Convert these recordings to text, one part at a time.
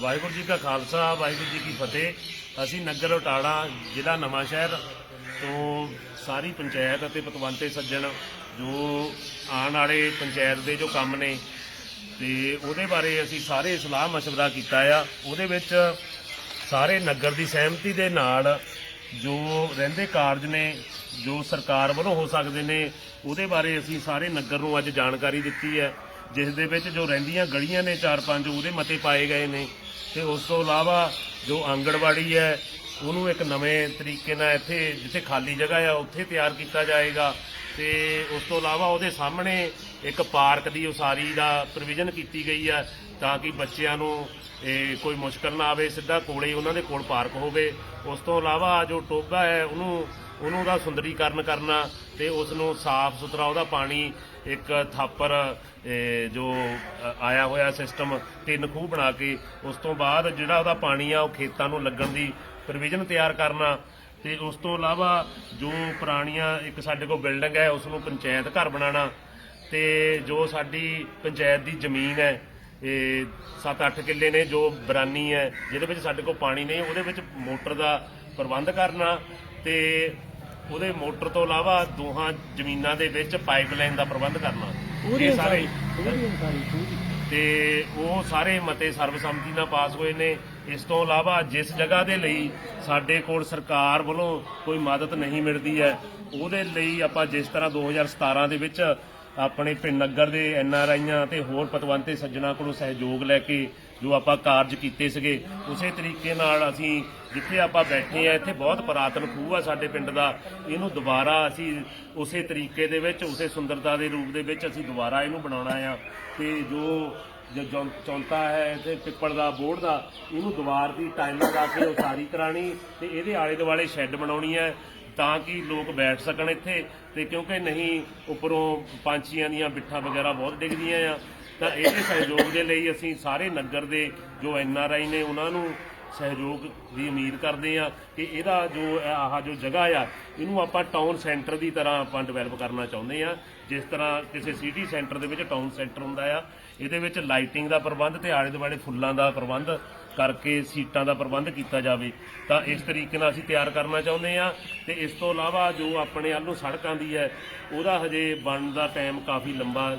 ਵਾਹਿਗੁਰੂ ਜੀ ਕਾ ਖਾਲਸਾ, ਵਾਹਿਗੁਰੂ ਜੀ ਕੀ ਫਤਿਹ। ਅਸੀਂ ਨਗਰ ਉਟਾੜਾ, ਜ਼ਿਲ੍ਹਾ ਨਵਾਂ ਸ਼ਹਿਰ ਤੋਂ ਸਾਰੀ ਪੰਚਾਇਤ ਅਤੇ ਪਤਵੰਤੇ ਸੱਜਣ ਜੋ ਆਉਣ ਵਾਲੇ ਪੰਚਾਇਤ ਦੇ ਜੋ ਕੰਮ ਨੇ, ਤੇ ਉਹਦੇ ਬਾਰੇ ਅਸੀਂ ਸਾਰੇ ਸਲਾਹ ਮਸ਼ਵਰਾ ਕੀਤਾ ਆ। ਉਹਦੇ ਵਿੱਚ ਸਾਰੇ ਨਗਰ ਦੀ ਸਹਿਮਤੀ ਦੇ ਨਾਲ ਜੋ ਰਹਿੰਦੇ ਕਾਰਜ ਨੇ, ਜੋ ਸਰਕਾਰ ਵੱਲੋਂ ਹੋ ਸਕਦੇ ਨੇ, ਉਹਦੇ ਬਾਰੇ ਅਸੀਂ ਸਾਰੇ ਨਗਰ ਨੂੰ ਅੱਜ ਜਾਣਕਾਰੀ ਦਿੱਤੀ ਹੈ। ਜਿਸ ਦੇ ਵਿੱਚ ਜੋ ਰਹਿੰਦੀਆਂ ਗਲੀਆਂ ਨੇ ਚਾਰ ਪੰਜ ਉਹਦੇ ਮਤੇ ਪਾਏ ਗਏ ਨੇ ਤੇ ਉਸ ਤੋਂ ਇਲਾਵਾ ਜੋ ਆਂਗਣਵਾੜੀ ਹੈ, ਉਹਨੂੰ ਇੱਕ ਨਵੇਂ ਤਰੀਕੇ ਨਾਲ ਇੱਥੇ, ਜਿੱਥੇ ਖਾਲੀ ਜਗ੍ਹਾ ਆ, ਉੱਥੇ ਤਿਆਰ ਕੀਤਾ ਜਾਏਗਾ। ਤੇ ਉਸ ਤੋਂ ਇਲਾਵਾ ਉਹਦੇ ਸਾਹਮਣੇ ਇੱਕ ਪਾਰਕ ਦੀ ਉਸਾਰੀ ਦਾ ਪ੍ਰੋਵੀਜ਼ਨ ਕੀਤੀ ਗਈ ਆ ਤਾਂ ਕਿ ਬੱਚਿਆਂ ਨੂੰ ਇਹ ਕੋਈ ਮੁਸ਼ਕਲ ਨਾ ਆਵੇ, ਸਿੱਧਾ ਕੋਲੇ ਉਹਨਾਂ ਦੇ ਕੋਲ ਪਾਰਕ ਹੋਵੇ। ਉਸ ਤੋਂ ਇਲਾਵਾ ਜੋ ਟੋਬਾ ਹੈ, ਉਹਨੂੰ ਉਹਨੂੰ ਦਾ ਸੁੰਦਰੀਕਰਨ ਕਰਨਾ ਤੇ ਉਸ ਨੂੰ ਸਾਫ਼ ਸੁਥਰਾ ਉਹਦਾ ਪਾਣੀ ਇੱਕ ਥਾਪਰ ਜੋ ਆਇਆ ਹੋਇਆ ਸਿਸਟਮ ਤਿੰਨ ਖੂਹ ਬਣਾ ਕੇ, ਉਸ ਤੋਂ ਬਾਅਦ ਜਿਹੜਾ ਉਹਦਾ ਪਾਣੀ ਆ ਉਹ ਖੇਤਾਂ ਨੂੰ ਲੱਗਣ ਦੀ ਪ੍ਰੋਵੀਜ਼ਨ ਤਿਆਰ ਕਰਨਾ ਤੇ ਉਸ ਤੋਂ ਇਲਾਵਾ ਜੋ ਪੁਰਾਣੀਆਂ ਇੱਕ ਸਾਡੇ ਕੋਲ ਬਿਲਡਿੰਗ ਹੈ ਉਸ ਨੂੰ ਪੰਚਾਇਤ ਘਰ ਬਣਾਉਣਾ। ਤੇ ਜੋ ਸਾਡੀ ਪੰਚਾਇਤ ਦੀ ਜ਼ਮੀਨ ਹੈ ਇਹ 7-8 ਕਿੱਲੇ ਨੇ ਜੋ ਬਰਾਨੀ ਹੈ ਜਿਹਦੇ ਵਿੱਚ ਸਾਡੇ ਕੋਲ ਪਾਣੀ ਨਹੀਂ ਉਹਦੇ ਵਿੱਚ ਮੋਟਰ ਦਾ ਪ੍ਰਬੰਧ ਕਰਨਾ ਤੇ ਉਹਦੇ ਮੋਟਰ ਤੋਂ ਇਲਾਵਾ ਦੋਹਾਂ ਜ਼ਮੀਨਾਂ ਦੇ ਵਿੱਚ ਪਾਈਪਲਾਈਨ ਦਾ ਪ੍ਰਬੰਧ ਕਰਨਾ। ਇਹ ਸਾਰੇ ਤੇ ਉਹ ਸਾਰੇ ਮਤੇ ਸਰਬਸੰਮਤੀ ਨਾਲ ਪਾਸ ਹੋਏ ਨੇ। ਇਸ ਤੋਂ ਇਲਾਵਾ ਜਿਸ ਜਗ੍ਹਾ ਦੇ ਲਈ ਸਾਡੇ ਕੋਲ ਸਰਕਾਰ ਵੱਲੋਂ ਕੋਈ ਮਦਦ ਨਹੀਂ ਮਿਲਦੀ ਹੈ, ਉਹਦੇ ਲਈ ਆਪਾਂ ਜਿਸ ਤਰ੍ਹਾਂ 2017 ਦੇ ਵਿੱਚ ਆਪਣੇ ਪਿੰਡ ਨਗਰ ਦੇ ਐਨ ਆਰ ਆਈਆਂ ਤੇ ਹੋਰ ਪਤਵੰਤੇ ਸੱਜਣਾ ਕੋਲੋਂ ਸਹਿਯੋਗ ਲੈ ਕੇ ਜੋ ਆਪਾਂ ਕਾਰਜ ਕੀਤੇ ਸੀਗੇ, ਉਸੇ ਤਰੀਕੇ ਨਾਲ ਅਸੀਂ ਜਿੱਥੇ ਆਪਾਂ ਬੈਠੇ ਆ ਇੱਥੇ ਬਹੁਤ ਪੁਰਾਤਨ ਖੂਹ ਆ ਸਾਡੇ ਪਿੰਡ ਦਾ, ਇਹਨੂੰ ਦੁਬਾਰਾ ਅਸੀਂ ਉਸੇ ਤਰੀਕੇ ਦੇ ਵਿੱਚ, ਉਸੇ ਸੁੰਦਰਤਾ ਦੇ ਰੂਪ ਦੇ ਵਿੱਚ ਅਸੀਂ ਦੁਬਾਰਾ ਇਹਨੂੰ ਬਣਾਉਣਾ ਆ ਤੇ ਜੋ ਜੋ ਜੌਂ- ਚੌਂਤਾ ਹੈ ਤੇ ਪਿੱਪਲ ਦਾ ਬੋਰਡ ਦਾ, ਇਹਨੂੰ ਦੀਵਾਰ ਦੀ ਟਾਈਮ ਲਗਾ ਕੇ ਉਸਾਰੀ ਕਰਾਣੀ ਤੇ ਇਹਦੇ ਆਲੇ ਦੁਆਲੇ ਸ਼ੈੱਡ ਬਣਾਉਣੀ ਹੈ ਤਾਂ ਕਿ ਲੋਕ ਬੈਠ ਸਕਣ ਇੱਥੇ ਤੇ ਕਿਉਂਕਿ ਨਹੀਂ ਉੱਪਰੋਂ ਪੰਛੀਆਂ ਦੀਆਂ ਬਿੱਠਾਂ ਵਗੈਰਾ ਬਹੁਤ ਡਿੱਗਦੀਆਂ ਆ, ਤਾਂ ਇਹਦੇ ਸਹਿਯੋਗ ਦੇ ਲਈ ਅਸੀਂ ਸਾਰੇ ਨਗਰ ਦੇ ਜੋ ਐਨ ਆਰ ਆਈ ਨੇ ਉਹਨਾਂ ਨੂੰ ਸਹਿਯੋਗ ਦੀ ਉਮੀਦ ਕਰਦੇ ਆ ਕਿ ਇਹਦਾ ਜੋ ਆਹ ਜੋ ਜਗ੍ਹਾ ਆ, ਇਹਨੂੰ ਆਪਾਂ ਟਾਊਨ ਸੈਂਟਰ ਦੀ ਤਰ੍ਹਾਂ ਆਪਾਂ ਡਿਵੈਲਪ ਕਰਨਾ ਚਾਹੁੰਦੇ ਆ ਜਿਸ ਤਰ੍ਹਾਂ ਕਿਸੇ ਸਿਟੀ ਸੈਂਟਰ ਦੇ ਵਿੱਚ ਟਾਊਨ ਸੈਂਟਰ ਹੁੰਦਾ ਆ, ਇਹਦੇ ਵਿੱਚ ਲਾਈਟਿੰਗ ਦਾ ਪ੍ਰਬੰਧ ਤੇ ਆਲੇ ਦੁਆਲੇ ਫੁੱਲਾਂ ਦਾ ਪ੍ਰਬੰਧ ਕਰਕੇ ਸੀਟਾਂ ਦਾ ਪ੍ਰਬੰਧ ਕੀਤਾ ਜਾਵੇ। ਤਾਂ ਇਸ ਤਰੀਕੇ ਨਾਲ ਅਸੀਂ ਤਿਆਰ ਕਰਨਾ ਚਾਹੁੰਦੇ ਆ ਤੇ ਇਸ ਤੋਂ ਇਲਾਵਾ ਜੋ ਆਪਣੇ ਵੱਲ ਸੜਕਾਂ ਦੀ ਹੈ, ਉਹਦਾ ਹਜੇ ਬਣਨ ਦਾ ਟਾਈਮ ਕਾਫੀ ਲੰਬਾ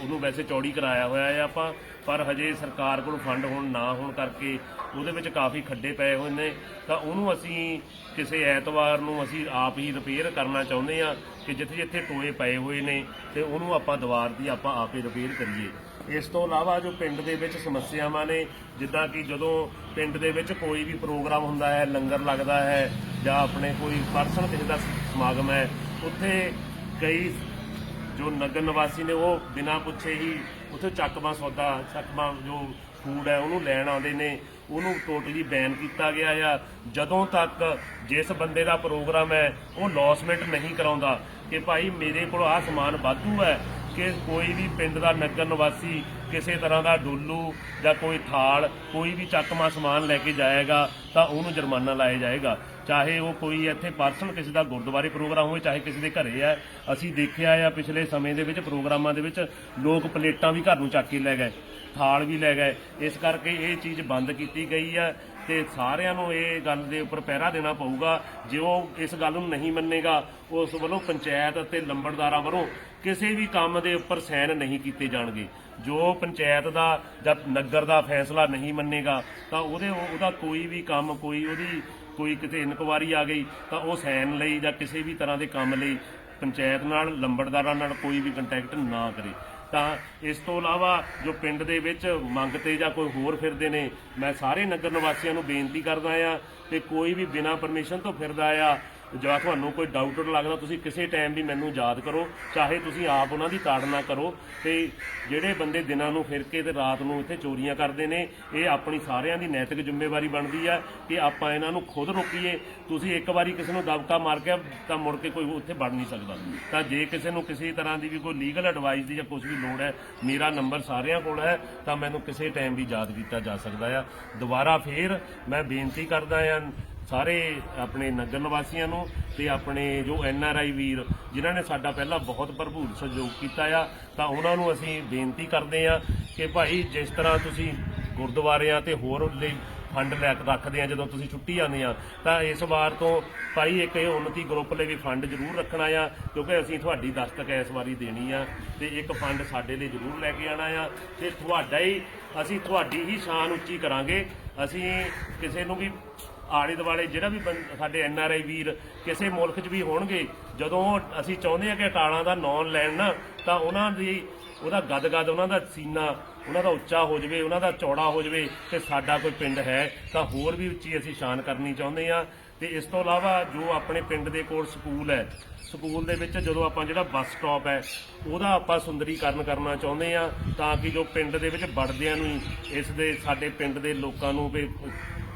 ਉਹਨੂੰ ਵੈਸੇ ਚੌੜੀ ਕਰਾਇਆ ਹੋਇਆ ਹੈ ਆਪਾਂ, ਪਰ ਹਜੇ ਸਰਕਾਰ ਕੋਲ ਫੰਡ ਹੋਣ ਨਾ ਹੋਣ ਕਰਕੇ ਉਹਦੇ ਵਿੱਚ ਕਾਫੀ ਖੱਡੇ ਪਏ ਹੋਏ ਨੇ। ਤਾਂ ਉਹਨੂੰ ਅਸੀਂ ਕਿਸੇ ਐਤਵਾਰ ਨੂੰ ਅਸੀਂ ਆਪ ਹੀ ਰਿਪੇਅਰ ਕਰਨਾ ਚਾਹੁੰਦੇ ਆ ਕਿ ਜਿੱਥੇ ਜਿੱਥੇ ਟੋਏ ਪਏ ਹੋਏ ਨੇ ਤੇ ਉਹਨੂੰ ਆਪਾਂ ਦੀਵਾਰ ਦੀ ਆਪਾਂ ਆਪੇ ਰਿਪੇਅਰ ਕਰੀਏ। ਇਸ ਤੋਂ ਇਲਾਵਾ ਜੋ ਪਿੰਡ ਦੇ ਵਿੱਚ ਸਮੱਸਿਆਵਾਂ ਨੇ, ਜਿੱਦਾਂ ਕਿ ਜਦੋਂ ਪਿੰਡ ਦੇ ਵਿੱਚ ਕੋਈ ਵੀ ਪ੍ਰੋਗਰਾਮ ਹੁੰਦਾ ਹੈ, ਲੰਗਰ ਲੱਗਦਾ ਹੈ ਜਾਂ ਆਪਣੇ ਕੋਈ ਪਰਸਨ ਕਿਸੇ ਦਾ ਸਮਾਗਮ ਹੈ, ਉੱਥੇ ਕਈ ਜੋ ਨਗਰ ਨਿਵਾਸੀ ਨੇ ਉਹ ਬਿਨਾਂ ਪੁੱਛੇ ਹੀ ਉੱਥੇ ਚੱਕਵਾ, ਸੌਦਾ, ਚੱਕਵਾ ਜੋ ਫੂਡ ਹੈ ਉਹਨੂੰ ਲੈਣ ਆਉਂਦੇ ਨੇ, ਉਹਨੂੰ ਟੋਟਲੀ ਬੈਨ ਕੀਤਾ ਗਿਆ ਆ। ਜਦੋਂ ਤੱਕ ਜਿਸ ਬੰਦੇ ਦਾ ਪ੍ਰੋਗਰਾਮ ਹੈ, ਉਹ ਲੌਸਮੈਂਟ ਨਹੀਂ ਕਰਾਉਂਦਾ ਕਿ ਭਾਈ ਮੇਰੇ ਕੋਲ ਆਹ ਸਮਾਨ ਵਾਧੂ ਹੈ ਕਿ ਕੋਈ ਵੀ ਪਿੰਡ ਦਾ ਨਗਰ ਨਿਵਾਸੀ ਕਿਸੇ ਤਰ੍ਹਾਂ ਦਾ ਡੋਲੂ ਜਾਂ ਕੋਈ ਥਾਲ, ਕੋਈ ਵੀ ਚੱਕਮਾ ਸਮਾਨ ਲੈ ਕੇ ਜਾਏਗਾ ਤਾਂ ਉਹਨੂੰ ਜੁਰਮਾਨਾ ਲਾਇਆ ਜਾਏਗਾ। ਚਾਹੇ ਉਹ ਕੋਈ ਇੱਥੇ ਪਰਸਨ ਕਿਸੇ ਦਾ ਗੁਰਦੁਆਰੇ ਪ੍ਰੋਗਰਾਮ ਹੋਵੇ, ਚਾਹੇ ਕਿਸੇ ਦੇ ਘਰੇ ਆ ਅਸੀਂ ਦੇਖਿਆ ਆ ਪਿਛਲੇ ਸਮੇਂ ਦੇ ਵਿੱਚ ਪ੍ਰੋਗਰਾਮਾਂ ਦੇ ਵਿੱਚ ਲੋਕ ਪਲੇਟਾਂ ਵੀ ਘਰ ਨੂੰ ਚੱਕ ਕੇ ਲੈ ਗਏ, ਥਾਲ ਵੀ ਲੈ ਗਏ। ਇਸ ਕਰਕੇ ਇਹ ਚੀਜ਼ ਬੰਦ ਕੀਤੀ ਗਈ ਆ ਤੇ ਸਾਰਿਆਂ ਨੂੰ ਇਹ ਗੱਲ ਦੇ ਉੱਪਰ ਪਹਿਰਾ ਦੇਣਾ ਪਊਗਾ। ਜੇ ਉਹ ਇਸ ਗੱਲ ਨੂੰ ਨਹੀਂ ਮੰਨੇਗਾ, ਉਸ ਵੱਲੋਂ ਪੰਚਾਇਤ ਅਤੇ ਲੰਬੜਦਾਰਾਂ ਵੱਲੋਂ ਕਿਸੇ ਵੀ ਕੰਮ ਦੇ ਉੱਪਰ ਸਾਈਨ ਨਹੀਂ ਕੀਤੇ ਜਾਣਗੇ। ਜੋ ਪੰਚਾਇਤ ਦਾ ਜਾਂ ਨਗਰ ਦਾ ਫੈਸਲਾ ਨਹੀਂ ਮੰਨੇਗਾ, ਤਾਂ ਉਹਦੇ, ਉਹਦਾ ਕੋਈ ਵੀ ਕੰਮ, ਕੋਈ ਉਹਦੀ ਕੋਈ ਕਿਤੇ ਇਨਕੁਆਰੀ ਆ ਗਈ ਤਾਂ ਉਹ ਸਾਈਨ ਲਈ ਜਾਂ ਕਿਸੇ ਵੀ ਤਰ੍ਹਾਂ ਦੇ ਕੰਮ ਲਈ ਪੰਚਾਇਤ ਨਾਲ, ਲੰਬੜਦਾਰਾਂ ਨਾਲ ਕੋਈ ਵੀ ਕੰਟੈਕਟ ਨਾ ਕਰੇ। ਤਾਂ ਇਸ ਤੋਂ ਇਲਾਵਾ ਜੋ ਪਿੰਡ ਦੇ ਵਿੱਚ ਮੰਗ ਤੇ ਜਾਂ ਕੋਈ ਹੋਰ ਫਿਰਦੇ ਨੇ, ਮੈਂ ਸਾਰੇ ਨਗਰ ਨਿਵਾਸੀਆਂ ਨੂੰ ਬੇਨਤੀ ਕਰਦਾ ਆ ਕਿ ਕੋਈ ਵੀ ਬਿਨਾਂ ਪਰਮਿਸ਼ਨ ਤੋਂ ਫਿਰਦਾ ਆ ਜਾਂ ਤੁਹਾਨੂੰ ਕੋਈ ਡਾਊਟ ਲੱਗਦਾ, ਤੁਸੀਂ ਕਿਸੇ ਟਾਈਮ ਵੀ ਮੈਨੂੰ ਯਾਦ ਕਰੋ, ਚਾਹੇ ਤੁਸੀਂ ਆਪ ਉਹਨਾਂ ਦੀ ਤਾੜਨਾ ਕਰੋ, ਤੇ ਜਿਹੜੇ ਬੰਦੇ ਦਿਨਾਂ ਨੂੰ ਫਿਰ ਕੇ ਤੇ ਰਾਤ ਨੂੰ ਇੱਥੇ ਚੋਰੀਆਂ ਕਰਦੇ ਨੇ, ਇਹ ਆਪਣੀ ਸਾਰਿਆਂ ਦੀ ਨੈਤਿਕ ਜ਼ਿੰਮੇਵਾਰੀ ਬਣਦੀ ਆ ਕਿ ਆਪਾਂ ਇਹਨਾਂ ਨੂੰ ਖੁਦ ਰੋਕੀਏ। ਤੁਸੀਂ ਇੱਕ ਵਾਰੀ ਕਿਸੇ ਨੂੰ ਦਬਕਾ ਮਾਰ ਕੇ ਤਾਂ ਮੁੜ ਕੇ ਕੋਈ ਉੱਥੇ ਵੜ ਨਹੀਂ ਸਕਦਾ। ਤਾਂ ਜੇ ਕਿਸੇ ਨੂੰ ਕਿਸੇ ਤਰ੍ਹਾਂ ਦੀ ਵੀ ਕੋਈ ਲੀਗਲ ਐਡਵਾਈਸ ਦੀ ਜਾਂ ਕੁਝ ਵੀ ਲੋੜ ਹੈ, ਮੇਰਾ ਨੰਬਰ ਸਾਰਿਆਂ ਕੋਲ ਹੈ, ਤਾਂ ਮੈਨੂੰ ਕਿਸੇ ਟਾਈਮ ਵੀ ਯਾਦ ਕੀਤਾ ਜਾ ਸਕਦਾ ਆ। ਦੁਬਾਰਾ ਫੇਰ ਮੈਂ ਬੇਨਤੀ ਕਰਦਾ ਆ ਸਾਰੇ ਆਪਣੇ ਨਗਰ ਨਿਵਾਸੀਆਂ ਨੂੰ ਤੇ ਆਪਣੇ ਜੋ ਐਨ ਆਰ ਆਈ ਵੀਰ, ਜਿਨ੍ਹਾਂ ਨੇ ਸਾਡਾ ਪਹਿਲਾਂ ਬਹੁਤ ਭਰਪੂਰ ਸਹਿਯੋਗ ਕੀਤਾ ਆ, ਤਾਂ ਉਹਨਾਂ ਨੂੰ ਅਸੀਂ ਬੇਨਤੀ ਕਰਦੇ ਆ ਕਿ ਭਾਈ ਜਿਸ ਤਰ੍ਹਾਂ ਤੁਸੀਂ ਗੁਰਦੁਆਰਿਆਂ ਤੇ ਹੋਰ ਲਈ ਫੰਡ ਲੈ ਕੇ ਰੱਖਦੇ ਆ, ਜਦੋਂ ਤੁਸੀਂ ਛੁੱਟੀ ਆਉਂਦੇ ਆ, ਤਾਂ ਇਸ ਵਾਰ ਤੋਂ ਭਾਈ ਇੱਕ ਇਹ ਉન્નਤੀ ਗਰੁੱਪ ਲਈ ਵੀ ਫੰਡ ਜ਼ਰੂਰ ਰੱਖਣਾ ਆ, ਕਿਉਂਕਿ ਅਸੀਂ ਤੁਹਾਡੀ ਦਸਤਕ ਇਸ ਵਾਰੀ ਦੇਣੀ ਆ ਤੇ ਇੱਕ ਫੰਡ ਸਾਡੇ ਲਈ ਜ਼ਰੂਰ ਲੈ ਕੇ ਆਣਾ ਆ ਤੇ ਤੁਹਾਡਾ ਹੀ, ਅਸੀਂ ਤੁਹਾਡੀ ਹੀ ਸ਼ਾਨ ਉੱਚੀ ਕਰਾਂਗੇ, ਅਸੀਂ ਕਿਸੇ ਨੂੰ ਵੀ ਆਲੇ ਦੁਆਲੇ ਜਿਹੜਾ ਵੀ ਬੰ- ਸਾਡੇ ਐਨ ਆਰ ਆਈ ਵੀਰ ਕਿਸੇ ਮੁਲਕ 'ਚ ਵੀ ਹੋਣਗੇ, ਜਦੋਂ ਅਸੀਂ ਚਾਹੁੰਦੇ ਆ ਕਿ ਅਟਾਲਾਂ ਦਾ ਨੌਨ ਲੈਣ ਨਾ, ਤਾਂ ਉਹਨਾਂ ਦੀ, ਉਹਦਾ ਗਦਗਦ, ਉਹਨਾਂ ਦਾ ਸੀਨਾ, ਉਹਨਾਂ ਦਾ ਉੱਚਾ ਹੋ ਜਾਵੇ, ਉਹਨਾਂ ਦਾ ਚੌੜਾ ਹੋ ਜਾਵੇ ਤੇ ਸਾਡਾ ਕੋਈ ਪਿੰਡ ਹੈ, ਤਾਂ ਹੋਰ ਵੀ ਉੱਚੀ ਅਸੀਂ ਸ਼ਾਨ ਕਰਨੀ ਚਾਹੁੰਦੇ ਆ ਤੇ ਇਸ ਤੋਂ ਇਲਾਵਾ ਜੋ ਆਪਣੇ ਪਿੰਡ ਦੇ ਕੋਲ ਸਕੂਲ ਹੈ, ਸਕੂਲ ਦੇ ਵਿੱਚ ਜਦੋਂ ਆਪਾਂ ਜਿਹੜਾ ਬੱਸ ਸਟਾਪ ਹੈ, ਉਹਦਾ ਆਪਾਂ ਸੁੰਦਰੀਕਰਨ ਕਰਨਾ ਚਾਹੁੰਦੇ ਆ ਤਾਂ ਕਿ ਜੋ ਪਿੰਡ ਦੇ ਵਿੱਚ ਵੜਦਿਆਂ ਨੂੰ ਹੀ, ਇਸ ਦੇ, ਸਾਡੇ ਪਿੰਡ ਦੇ ਲੋਕਾਂ ਨੂੰ ਵੀ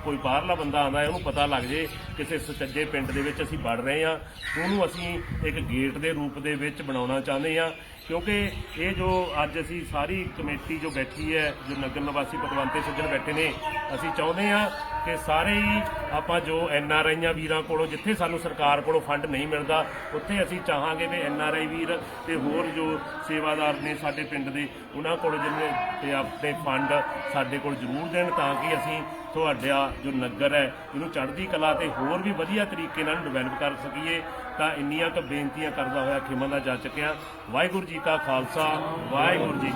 ਕੋਈ ਬਾਹਰਲਾ ਬੰਦਾ ਆਉਂਦਾ ਉਹਨੂੰ ਪਤਾ ਲੱਗ ਜੇ ਕਿਸੇ ਸੁਚੱਜੇ ਪਿੰਡ ਦੇ ਵਿੱਚ ਅਸੀਂ ਵੜ ਰਹੇ ਹਾਂ ਉਹਨੂੰ ਅਸੀਂ ਇੱਕ ਗੇਟ ਦੇ ਰੂਪ ਦੇ ਵਿੱਚ ਬਣਾਉਣਾ ਚਾਹੁੰਦੇ ਹਾਂ। ਕਿਉਂਕਿ ਇਹ ਜੋ ਅੱਜ ਅਸੀਂ ਸਾਰੀ ਕਮੇਟੀ ਜੋ ਬੈਠੀ ਹੈ, ਜੋ ਨਗਰ ਨਿਵਾਸੀ ਪਤਵੰਤੇ ਸੱਜਣ ਬੈਠੇ ਨੇ, ਅਸੀਂ ਚਾਹੁੰਦੇ ਹਾਂ ਕਿ ਸਾਰੇ ਹੀ ਆਪਾਂ ਜੋ ਐਨ ਆਰ ਆਈਆਂ ਵੀਰਾਂ ਕੋਲੋਂ, ਜਿੱਥੇ ਸਾਨੂੰ ਸਰਕਾਰ ਕੋਲੋਂ ਫੰਡ ਨਹੀਂ ਮਿਲਦਾ, ਉੱਥੇ ਅਸੀਂ ਚਾਹਾਂਗੇ ਵੀ ਐਨ ਆਰ ਆਈ ਵੀਰ ਤੇ ਹੋਰ ਜੋ ਸੇਵਾਦਾਰ ਨੇ ਸਾਡੇ ਪਿੰਡ ਦੇ, ਉਹਨਾਂ ਕੋਲ ਜਿੰਨੇ ਤੇ ਆਪਣੇ ਫੰਡ ਸਾਡੇ ਕੋਲ ਜ਼ਰੂਰ ਦੇਣ, ਤਾਂ ਕਿ ਅਸੀਂ ਤੁਹਾਡਾ ਜੋ ਨਗਰ ਹੈ, ਇਹਨੂੰ ਚੜ੍ਹਦੀ ਕਲਾ ਤੇ ਹੋਰ ਵੀ ਵਧੀਆ ਤਰੀਕੇ ਨਾਲ ਡਿਵੈਲਪ ਕਰ ਸਕੀਏ, ਤਾਂ ਇੰਨੀਆਂ ਕੁ ਬੇਨਤੀਆਂ ਕਰਦਾ ਹੋਇਆ ਖਿਮਾ ਦਾ ਜਾ ਚੁੱਕਿਆ। ਵਾਹਿਗੁਰੂ ਜੀ ਕਾ ਖਾਲਸਾ, ਵਾਹਿਗੁਰੂ ਜੀ